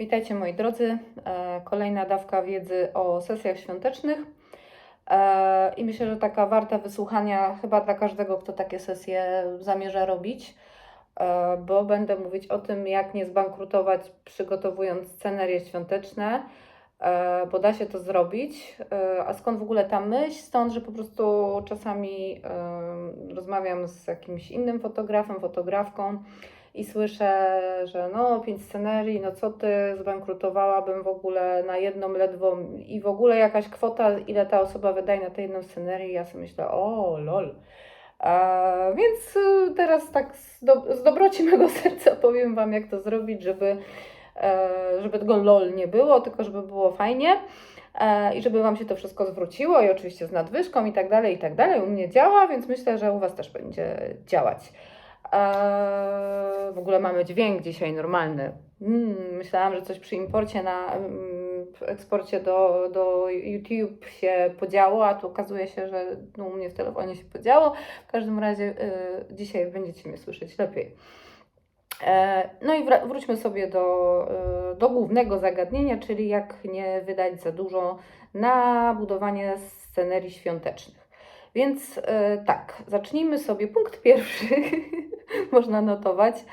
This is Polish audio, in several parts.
Witajcie moi drodzy. E, Kolejna dawka wiedzy o sesjach świątecznych. E, I myślę, że taka warta wysłuchania chyba dla każdego, kto takie sesje zamierza robić, e, bo będę mówić o tym, jak nie zbankrutować przygotowując scenerie świąteczne, bo da się to zrobić. A skąd w ogóle ta myśl? Stąd, że po prostu czasami rozmawiam z jakimś innym fotografem, fotografką i słyszę, że no pięć scenerii, no co ty, zbankrutowałabym w ogóle na jedną ledwo i w ogóle jakaś kwota, ile ta osoba wydaje na tę jedną scenerię, ja sobie myślę, o lol. A, więc y, teraz tak z, do, z dobroci mego serca powiem Wam, jak to zrobić, żeby, e, żeby tego lol nie było, tylko żeby było fajnie e, i żeby Wam się to wszystko zwróciło i oczywiście z nadwyżką i tak dalej, i tak dalej. U mnie działa, więc myślę, że u Was też będzie działać. Eee, w ogóle mamy dźwięk dzisiaj normalny. Mm, myślałam, że coś przy imporcie na mm, eksporcie do, do YouTube się podziało, a tu okazuje się, że no, u mnie w telefonie się podziało. W każdym razie y, dzisiaj będziecie mnie słyszeć lepiej. E, No i wra- wróćmy sobie do, y, do głównego zagadnienia, czyli jak nie wydać za dużo na budowanie scenerii świątecznych. Więc y, tak, zacznijmy sobie. Punkt pierwszy, można notować,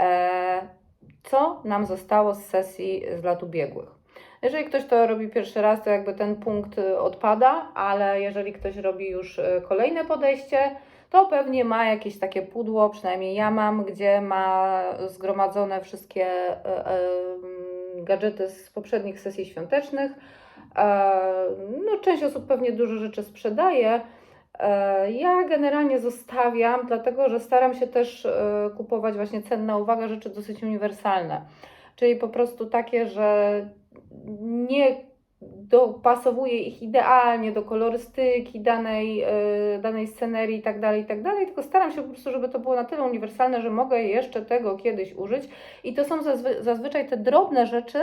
e, co nam zostało z sesji z lat ubiegłych. Jeżeli ktoś to robi pierwszy raz, to jakby ten punkt y, odpada, ale jeżeli ktoś robi już y, kolejne podejście, to pewnie ma jakieś takie pudło, przynajmniej ja mam, gdzie ma zgromadzone wszystkie e, e, mm, gadżety z poprzednich sesji świątecznych. E, No, część osób pewnie dużo rzeczy sprzedaje. E, Ja generalnie zostawiam, dlatego że staram się też e, kupować właśnie cenna uwaga, rzeczy dosyć uniwersalne. Czyli po prostu takie, że nie dopasowuję ich idealnie do kolorystyki danej, e, danej scenerii i tak dalej, i tak tylko staram się po prostu, żeby to było na tyle uniwersalne, że mogę jeszcze tego kiedyś użyć. I to są zazwy- zazwyczaj te drobne rzeczy,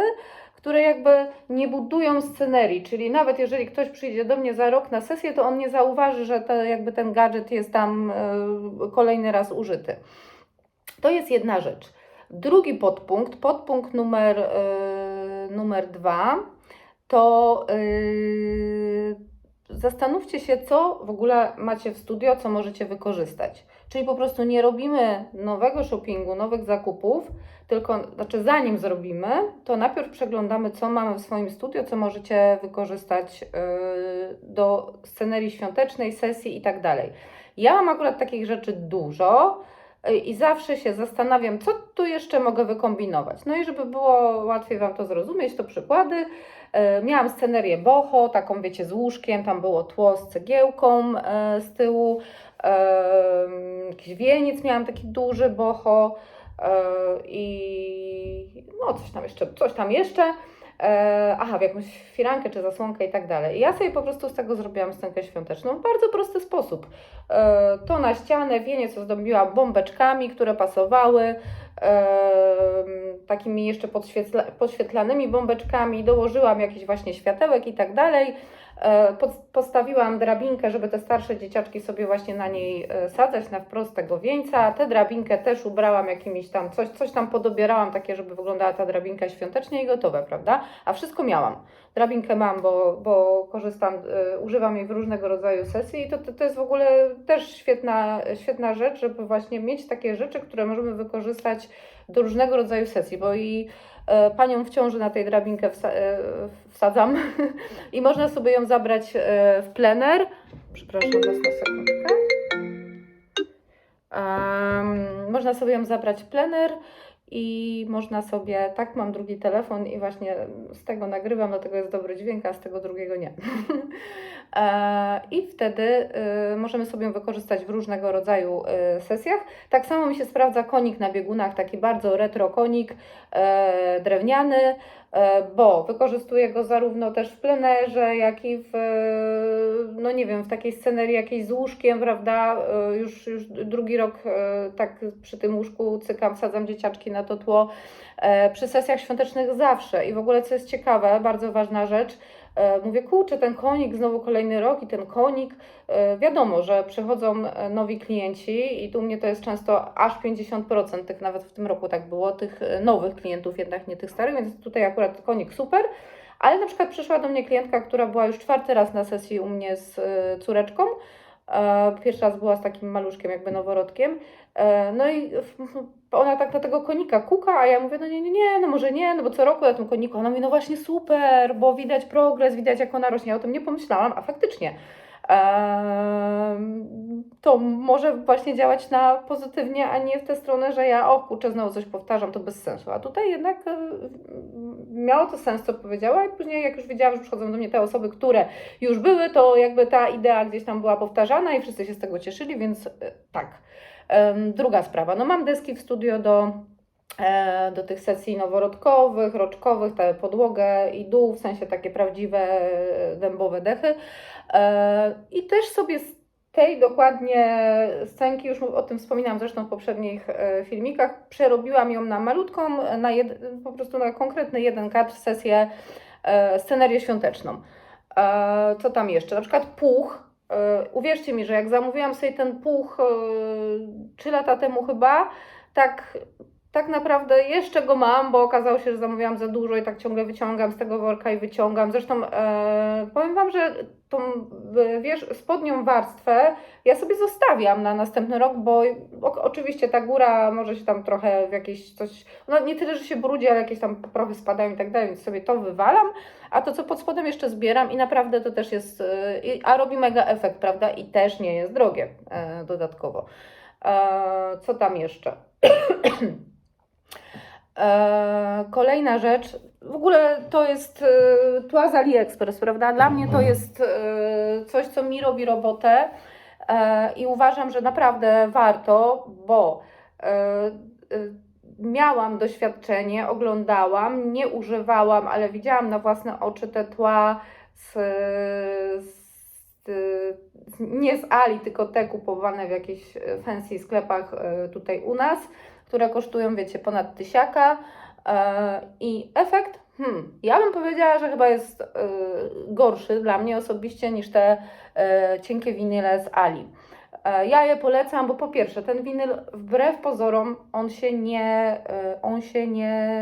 które jakby nie budują scenerii, czyli nawet jeżeli ktoś przyjdzie do mnie za rok na sesję, to on nie zauważy, że to jakby ten gadżet jest tam e, kolejny raz użyty. To jest jedna rzecz. Drugi podpunkt, podpunkt numer, e, numer dwa, to yy, zastanówcie się, co w ogóle macie w studio, co możecie wykorzystać. Czyli po prostu nie robimy nowego shoppingu, nowych zakupów, tylko znaczy zanim zrobimy, to najpierw przeglądamy, co mamy w swoim studio, co możecie wykorzystać yy, do scenerii świątecznej, sesji i tak dalej. Ja mam akurat takich rzeczy dużo i zawsze się zastanawiam, co tu jeszcze mogę wykombinować. No i żeby było łatwiej Wam to zrozumieć, to przykłady. E, Miałam scenerię boho, taką wiecie, z łóżkiem, tam było tło z cegiełką e, z tyłu, jakiś wieniec miałam taki duży boho i no coś tam jeszcze, coś tam jeszcze. E, aha, w jakąś firankę czy zasłonkę i tak dalej. I ja sobie po prostu z tego zrobiłam scenkę świąteczną w bardzo prosty sposób. E, to na ścianę wieniec ozdobiłam bombeczkami, które pasowały, e, takimi jeszcze podświetla, podświetlanymi bombeczkami, dołożyłam jakiś właśnie światełek i tak dalej. E, postawiłam drabinkę, żeby te starsze dzieciaczki sobie właśnie na niej e, sadzać na wprost tego wieńca. Tę drabinkę też ubrałam jakimiś tam, coś, coś tam podobierałam takie, żeby wyglądała ta drabinka świątecznie i gotowe, prawda? A wszystko miałam. Drabinkę mam, bo, bo korzystam, e, używam jej w różnego rodzaju sesji i to, to, to jest w ogóle też świetna, świetna rzecz, żeby właśnie mieć takie rzeczy, które możemy wykorzystać do różnego rodzaju sesji, bo i panią w ciąży na tej drabinkę e, wsadzam i można sobie ją zabrać e, w plener. Przepraszam was na sekundkę. Em, można sobie ją zabrać w plener i można sobie, tak mam drugi telefon i właśnie z tego nagrywam, dlatego jest dobry dźwięk, a z tego drugiego nie. E, I wtedy y, możemy sobie ją wykorzystać w różnego rodzaju y, sesjach. Tak samo mi się sprawdza konik na biegunach, taki bardzo retro konik e, drewniany, bo wykorzystuję go zarówno też w plenerze, jak i w, e, no nie wiem, w takiej scenerii jakiejś z łóżkiem, prawda? E, Już, już drugi rok e, tak przy tym łóżku cykam, wsadzam dzieciaczki na to tło. E, Przy sesjach świątecznych zawsze i w ogóle co jest ciekawe, bardzo ważna rzecz, E, Mówię, kurczę, ten konik, znowu kolejny rok i ten konik. E, Wiadomo, że przychodzą e, nowi klienci i tu mnie to jest często aż 50%, tych nawet w tym roku tak było, tych e, nowych klientów, jednak nie tych starych, więc tutaj akurat konik super. Ale na przykład przyszła do mnie klientka, która była już czwarty raz na sesji u mnie z e, córeczką. E, Pierwszy raz była z takim maluszkiem, jakby noworodkiem. E, No i ona tak na tego konika kuka, a ja mówię, no nie, nie, nie, no może nie, no bo co roku na tym koniku. Ona mówi, no właśnie super, bo widać progres, widać jak ona rośnie. Ja o tym nie pomyślałam, a faktycznie. To może właśnie działać na pozytywnie, a nie w tę stronę, że ja o kurczę, znowu coś powtarzam, to bez sensu. A tutaj jednak e, miało to sens, co powiedziała i później jak już wiedziałam, że przychodzą do mnie te osoby, które już były, to jakby ta idea gdzieś tam była powtarzana i wszyscy się z tego cieszyli, więc e, tak. Druga sprawa, no mam deski w studio do, do tych sesji noworodkowych, roczkowych, tę podłogę i dół, w sensie takie prawdziwe e, dębowe dechy. E, I też sobie z tej dokładnie scenki, już o tym wspominałam zresztą w poprzednich e, filmikach, przerobiłam ją na malutką, e, na jed, po prostu na konkretny jeden kadr sesję, e, scenerię świąteczną. E, Co tam jeszcze? Na przykład puch. E, Uwierzcie mi, że jak zamówiłam sobie ten puch e, trzy lata temu chyba, tak, tak naprawdę jeszcze go mam, bo okazało się, że zamówiłam za dużo i tak ciągle wyciągam z tego worka i wyciągam. Zresztą e, powiem Wam, że tą e, wiesz, spodnią warstwę ja sobie zostawiam na następny rok, bo o, oczywiście ta góra może się tam trochę w jakieś coś, no nie tyle, że się brudzi, ale jakieś tam prochy spadają i tak dalej, więc sobie to wywalam, a to co pod spodem jeszcze zbieram i naprawdę to też jest, e, a robi mega efekt, prawda? I też nie jest drogie e, dodatkowo. E, co tam jeszcze? E, kolejna rzecz, w ogóle to jest e, tła z AliExpress, prawda? Dla mnie to jest e, coś, co mi robi robotę i uważam, że naprawdę warto, bo miałam doświadczenie, oglądałam, nie używałam, ale widziałam na własne oczy te tła z, z, nie z Ali, tylko te kupowane w jakichś fancy sklepach tutaj u nas, które kosztują, wiecie, ponad tysiaka. E, I efekt, hmm, ja bym powiedziała, że chyba jest e, gorszy dla mnie osobiście niż te e, cienkie winyle z Ali. Ja je polecam, bo po pierwsze, ten winyl wbrew pozorom, on się nie, on się nie,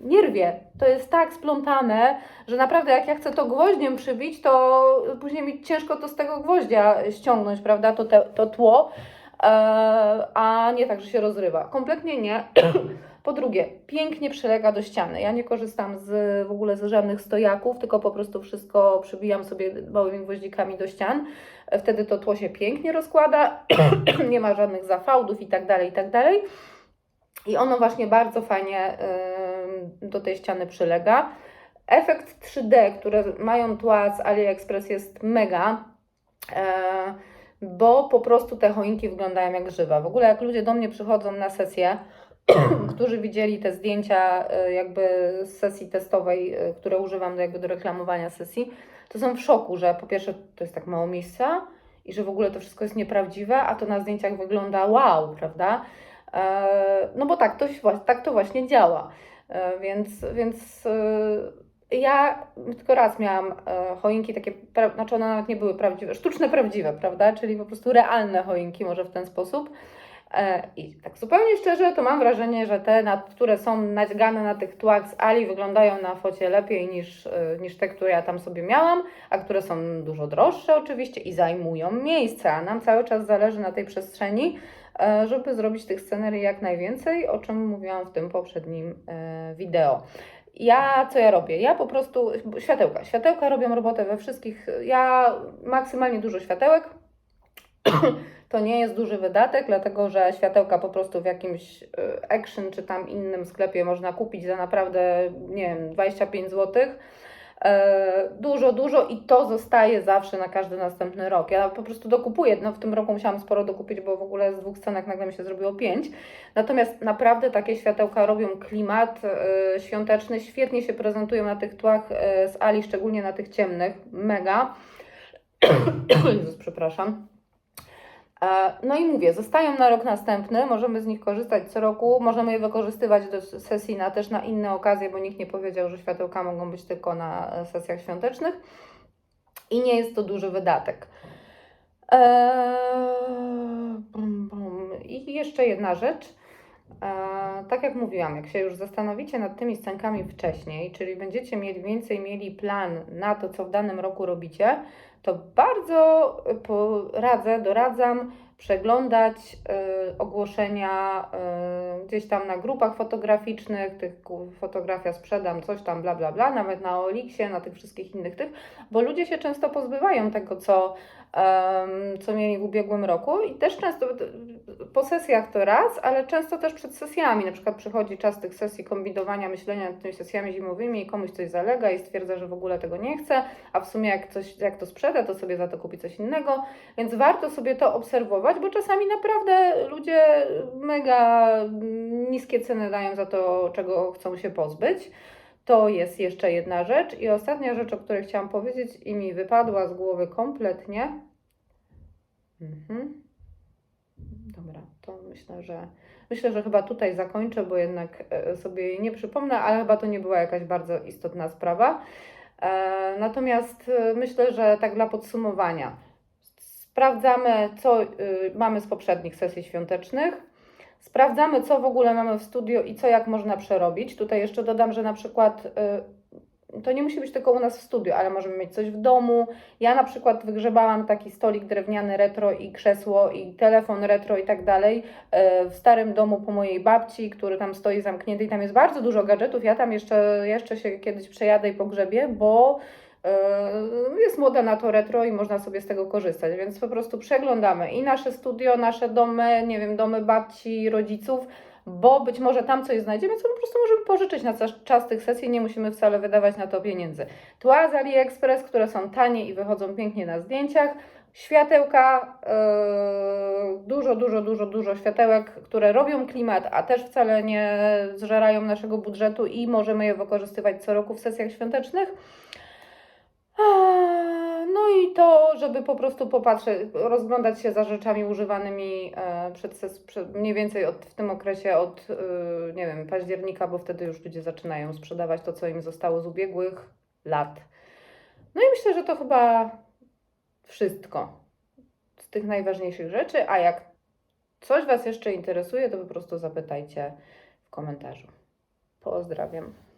nie rwie. To jest tak splątane, że naprawdę jak ja chcę to gwoździem przybić, to później mi ciężko to z tego gwoździa ściągnąć, prawda, to, te, to tło, a nie tak, że się rozrywa. Kompletnie nie. Po drugie, pięknie przylega do ściany. Ja nie korzystam z, w ogóle z żadnych stojaków, tylko po prostu wszystko przybijam sobie małymi gwoździkami do ścian. E, Wtedy to tło się pięknie rozkłada, nie ma żadnych zafałdów i tak dalej, i tak. I ono właśnie bardzo fajnie do tej ściany przylega. Efekt 3D, które mają tła z AliExpress jest mega, e, bo po prostu te choinki wyglądają jak żywe. W ogóle jak ludzie do mnie przychodzą na sesję, którzy widzieli te zdjęcia e, jakby z sesji testowej, e, które używam do, jakby do reklamowania sesji, to są w szoku, że po pierwsze to jest tak mało miejsca i że w ogóle to wszystko jest nieprawdziwe, a to na zdjęciach wygląda wow, prawda? E, No bo tak to, tak to właśnie działa. Więc, więc ja tylko raz miałam e, choinki takie, znaczy one nawet nie były prawdziwe, sztuczne prawdziwe, prawda? Czyli po prostu realne choinki, może w ten sposób. E, I tak zupełnie szczerze, to mam wrażenie, że te, które są nadźgane na tych tłach z Ali, wyglądają na focie lepiej niż, e, niż te, które ja tam sobie miałam, a które są dużo droższe oczywiście i zajmują miejsce, a nam cały czas zależy na tej przestrzeni, żeby zrobić tych scenerii jak najwięcej, o czym mówiłam w tym poprzednim wideo. Ja co ja robię? Ja po prostu światełka. Światełka robią robotę we wszystkich. Ja maksymalnie dużo światełek. To nie jest duży wydatek, dlatego że światełka po prostu w jakimś y, Action czy tam innym sklepie można kupić za naprawdę, nie wiem, 25 zł. E, Dużo, dużo i to zostaje zawsze na każdy następny rok. Ja po prostu dokupuję. No, w tym roku musiałam sporo dokupić, bo w ogóle z dwóch scenek nagle mi się zrobiło pięć. Natomiast naprawdę takie światełka robią klimat e, świąteczny, świetnie się prezentują na tych tłach e, z Ali, szczególnie na tych ciemnych. Mega. Jezus, przepraszam. E, No i mówię, zostają na rok następny, możemy z nich korzystać co roku, możemy je wykorzystywać do sesji na, też na inne okazje, bo nikt nie powiedział, że światełka mogą być tylko na e, sesjach świątecznych i nie jest to duży wydatek. Bum. I jeszcze jedna rzecz. Tak jak mówiłam, jak się już zastanowicie nad tymi scenkami wcześniej, czyli będziecie mieli więcej mieli plan na to, co w danym roku robicie, to bardzo poradzę, doradzam przeglądać y, ogłoszenia y, gdzieś tam na grupach fotograficznych, tych fotografia sprzedam, coś tam, bla, bla, bla, nawet na Oliksie, na tych wszystkich innych tych, bo ludzie się często pozbywają tego, co, em, co mieli w ubiegłym roku i też często po sesjach to raz, ale często też przed sesjami, na przykład przychodzi czas tych sesji kombinowania, myślenia nad tymi sesjami zimowymi i komuś coś zalega i stwierdza, że w ogóle tego nie chce, a w sumie jak, coś, jak to sprzeda, to sobie za to kupi coś innego, więc warto sobie to obserwować, bo czasami naprawdę ludzie mega niskie ceny dają za to, czego chcą się pozbyć. To jest jeszcze jedna rzecz. I ostatnia rzecz, o której chciałam powiedzieć i mi wypadła z głowy kompletnie. Mhm. Dobra, to myślę, że myślę, że chyba tutaj zakończę, bo jednak e, sobie jej nie przypomnę, ale chyba to nie była jakaś bardzo istotna sprawa. E, Natomiast e, myślę, że tak dla podsumowania, sprawdzamy, co y, mamy z poprzednich sesji świątecznych. Sprawdzamy, co w ogóle mamy w studio i co jak można przerobić. Tutaj jeszcze dodam, że na przykład y, to nie musi być tylko u nas w studio, ale możemy mieć coś w domu. Ja na przykład wygrzebałam taki stolik drewniany retro i krzesło i telefon retro i tak dalej y, w starym domu po mojej babci, który tam stoi zamknięty i tam jest bardzo dużo gadżetów. Ja tam jeszcze, jeszcze się kiedyś przejadę i pogrzebię, bo jest moda na to retro i można sobie z tego korzystać, więc po prostu przeglądamy i nasze studio, nasze domy, nie wiem, domy babci, rodziców, bo być może tam coś znajdziemy, co po prostu możemy pożyczyć na czas- czas tych sesji, nie musimy wcale wydawać na to pieniędzy. Tła z AliExpress, które są tanie i wychodzą pięknie na zdjęciach, światełka, yy, dużo, dużo, dużo, dużo światełek, które robią klimat, a też wcale nie zżerają naszego budżetu i możemy je wykorzystywać co roku w sesjach świątecznych. Eee, No i to, żeby po prostu popatrzeć, rozglądać się za rzeczami używanymi e, przed, przed mniej więcej od, w tym okresie od, e, nie wiem, października, bo wtedy już ludzie zaczynają sprzedawać to, co im zostało z ubiegłych lat. No i myślę, że to chyba wszystko z tych najważniejszych rzeczy, a jak coś Was jeszcze interesuje, to po prostu zapytajcie w komentarzu. Pozdrawiam.